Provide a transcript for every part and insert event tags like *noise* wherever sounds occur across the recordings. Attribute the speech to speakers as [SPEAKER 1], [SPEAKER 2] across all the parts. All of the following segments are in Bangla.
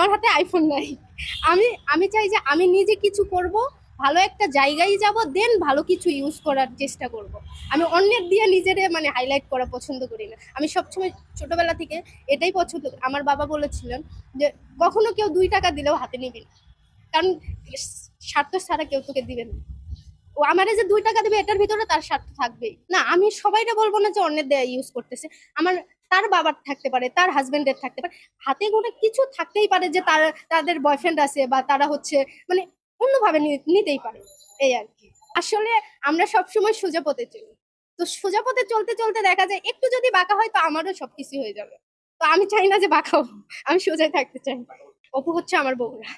[SPEAKER 1] আমার হাতে আইফোন নাই। আমি আমি চাই যে আমি নিজে কিছু করব, ভালো একটা জায়গায় যাব দেন ভালো কিছু ইউজ করার চেষ্টা করব। আমি অন্যের দিয়ে নিজেরে মানে হাইলাইট করা পছন্দ করি না। আমি সবসময় ছোটবেলা থেকে এটাই পছন্দ আমার বাবা বলেছিলেন যে, কখনো কেউ দুই টাকা দিলেও হাতে নিবি না। কারণ স্বার্থ ছাড়া কেউ তোকে দিবে না। ও আমারে যে দুই টাকা দেবে, এটার ভিতরে তার স্বার্থ থাকবেই। না, আমি সবাইটা বলব না যে অন্যের দেয়া ইউজ করতেছে। আমার তার বাবার থাকতে পারে, তার হাজবেন্ডের থাকতে পারে, হাতে গোটা কিছু থাকতেই পারে যে তার, তাদের বয়ফ্রেন্ড আছে বা তারা হচ্ছে মানে অন্যভাবে নিতেই পারে, এই আর কি। আসলে আমরা সবসময় সোজা পথে চলি। তো সোজা পথে চলতে চলতে দেখা যায় একটু যদি বাঁকা হয় তো আমারও সবকিছু হয়ে যাবে। তো আমি চাই না যে বাঁকা হব আমি সোজাই থাকতে চাই। অপু হচ্ছে আমার বউরা।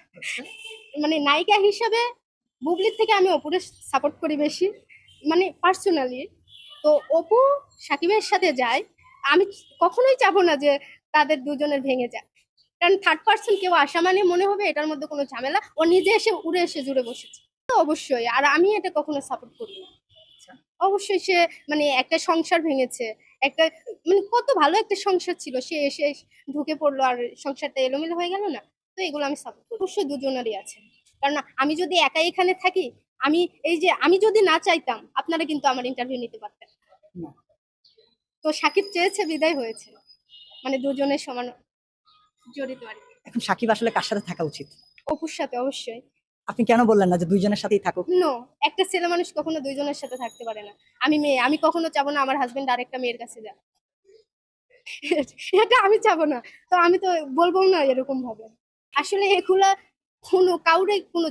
[SPEAKER 1] মানে নায়িকা হিসাবে বুবলির থেকে আমি অপুরে সাপোর্ট করি বেশি মানে পার্সোনালি তো অপু সাকিবের সাথে যায় আমি কখনোই চাবো না যে তাদের দুজনের ভেঙে যায় কারণ থার্ড পার্সন কেউ আসা মানে মনে হবে এটার মধ্যে কোনো ঝামেলা। ও নিজে এসে উড়ে এসে জুড়ে বসেছে। তো অবশ্যই আর আমি এটা কখনো সাপোর্ট করি না। অবশ্যই সে মানে একটা সংসার ভেঙেছে একটা মানে কত ভালো একটা সংসার ছিল সে এসে ঢুকে পড়ল আর সংসারটা এলোমেলো হয়ে গেল না। তো এগুলো আমি সাপোর্ট করি। অবশ্যই দুজনেরই আছে। কারণ আমি যদি একাই এখানে থাকি আমি এই যে আমি যদি না চাইতাম আপনারা কিন্তু আমার ইন্টারভিউ নিতে পারতেন। তো সাকিব চেয়েছে বিদায় হয়েছে। মানে দুজনের সমান জড়িত আর কি।
[SPEAKER 2] এখন সাকিব আসলে কার সাথে থাকা উচিত?
[SPEAKER 1] অপুর সাথে অবশ্যই।
[SPEAKER 2] আপনি কেন বললেন না যে দুইজনের সাথেই থাকুক?
[SPEAKER 1] নো একটা ছেলে মানুষ কখনো দুইজনের সাথে থাকতে পারে না। আমি মেয়ে আমি কখনো চাবো না আমার হাজবেন্ড আরেকটা মেয়ের কাছে যা এটা আমি চাবো না। তো আমি তো বলব না এরকম ভাবে। আসলে এগুলা কোনো কাউরে কোনো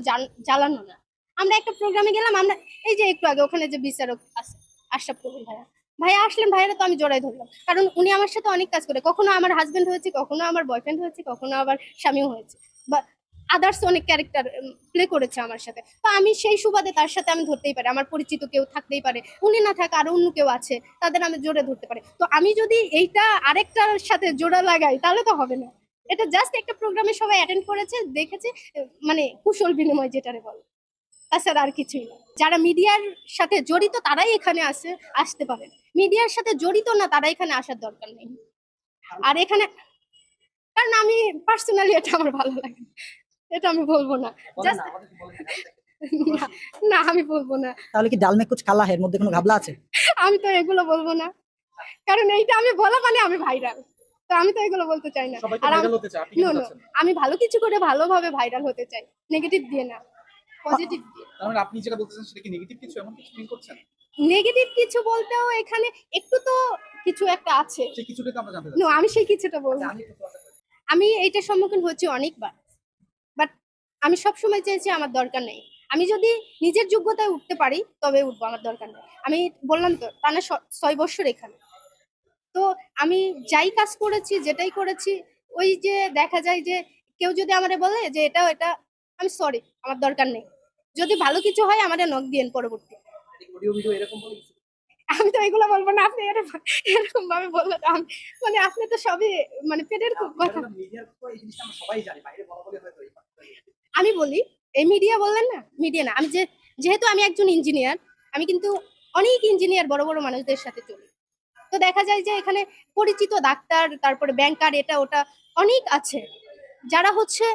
[SPEAKER 1] জ্বালানো না। আমরা একটা প্রোগ্রামে গেলাম আমরা এই যে একটু আগে ওখানে যে বিচারক আছে আশরাফ কবির ভাইয়া ভাইয়া আসলেন ভাইয়ারা তো আমি জোড়াই ধরলাম। কারণ উনি আমার সাথে অনেক কাজ করে। কখনো আমার হাজবেন্ড হয়েছে, কখনো আমার বয়ফ্রেন্ড হয়েছে, কখনো আবার স্বামীও হয়েছে। বা আদার্স অনেক ক্যারেক্টার প্লে করেছে আমার সাথে। তো আমি সেই সুবাদে তার সাথে আমি ধরতেই পারি। আমার পরিচিত কেউ থাকতেই পারে। উনি না থাকা, আরও অন্য কেউ আছে, তাদের আমি জোরে ধরতে পারি। তো আমি যদি এইটা আরেকটার সাথে জোড়া লাগাই, তাহলে তো হবে না। এটা জাস্ট একটা প্রোগ্রামে সবাই অ্যাটেন্ড করেছে, দেখেছে মানে কুশল বিনিময় যেটারে বলে। তাছাড়া আর কিছুই না। যারা মিডিয়ার সাথে জড়িত, তারাই এখানে আসে, আসতে পারেন মিডিয়ার সাথে জড়িত না তারা এখানে আসার দরকার নেই। আর এখানে কারণ আমি পার্সোনালি এটা আমার ভালো লাগে এটা আমি বলব না। জাস্ট *laughs* না আমি বলব না।
[SPEAKER 2] তাহলে কি ডাল মে কুচ কালা হয় এর মধ্যে কোনো ঘাবলা আছে?
[SPEAKER 1] আমি তো এগুলো বলব না। কারণ এইটা আমি বলা মানে আমি ভাইরাল তো আমি তো এগুলো বলতে চাই না। আর আমি- ভালো কিছু করে ভালোভাবে ভাইরাল হতে চাই। নেগেটিভ দিয়ে না। পজিটিভ দিয়ে।
[SPEAKER 3] তার মানে আপনি যেটা বলতেছেন সেটা কি নেগেটিভ কিছু এমন কিছু ফিল করছেন?
[SPEAKER 1] নেগেটিভ কিছু বলতেও এখানে একটু তো কিছু একটা আছে।
[SPEAKER 3] সেই কিছুটাই তো আমরা জানতে
[SPEAKER 1] নো আমি সেই কিছুটা বলব।
[SPEAKER 3] চাচ্ছি
[SPEAKER 1] আমি এইটার সম্মুখীন হচ্ছি অনেকবার। বাট আমি সবসময় চেয়েছি আমার দরকার নেই। আমি যদি নিজের যোগ্যতায় উঠতে পারি তবে উঠবো আমার দরকার নেই। আমি বললাম তো টানা ছ- ছয় বছর এখানে। তো আমি যাই কাজ করেছি যেটাই করেছি ওই যে দেখা যায় যে কেউ যদি আমারে বলে যে এটা এটা আমি সরি আমার দরকার নেই। যদি ভালো কিছু হয় আমাদের নখ দিয়েন পরবর্তী।
[SPEAKER 3] অডিও ভিডিও এরকম বলে
[SPEAKER 1] আমি তো এগুলো বলব না আপনি এরকম এরকম ভাবে বললে আমি মানে আপনি তো সবই মানে পেটের খুব কথা। আমি বলি এই মিডিয়া বললেন না? মিডিয়া না। আমি যে যেহেতু আমি একজন ইঞ্জিনিয়ার আমি কিন্তু অনেক ইঞ্জিনিয়ার বড় বড় মানুষদের সাথে চলি। তো দেখা যায় যে এখানে পরিচিত ডাক্তার তারপরে ব্যাংকার এটা ওটা অনেক আছে। যারা হচ্ছে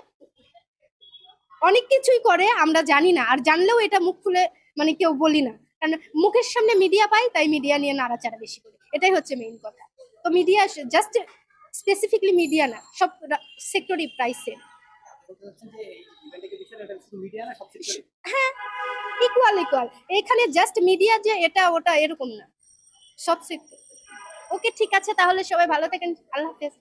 [SPEAKER 1] অনেক কিছুই করে আমরা জানি না। আর জানলেও এটা মুখ খুলে মানে কেউ বলি না। কারণ মুখের সামনে মিডিয়া পাই, তাই মিডিয়া নিয়ে নাড়াচাড়া বেশি করি। এটাই হচ্ছে মেইন কথা। তো মিডিয়া জাস্ট স্পেসিফিকলি মিডিয়া না, সব সেক্টরই প্রাইসে
[SPEAKER 3] বলতে চাচ্ছেন যে এই ইভেন্টের বিষয়টা এটা শুধু মিডিয়া না সব সেক্টরে
[SPEAKER 1] ইকুয়াল ইকুয়াল এখানে জাস্ট মিডিয়া যে এটা, ওটা এরকম না। সব সেক্টর ওকে, ঠিক আছে, তাহলে সবাই ভালো থাকেন। আল্লাহ হাফেজ।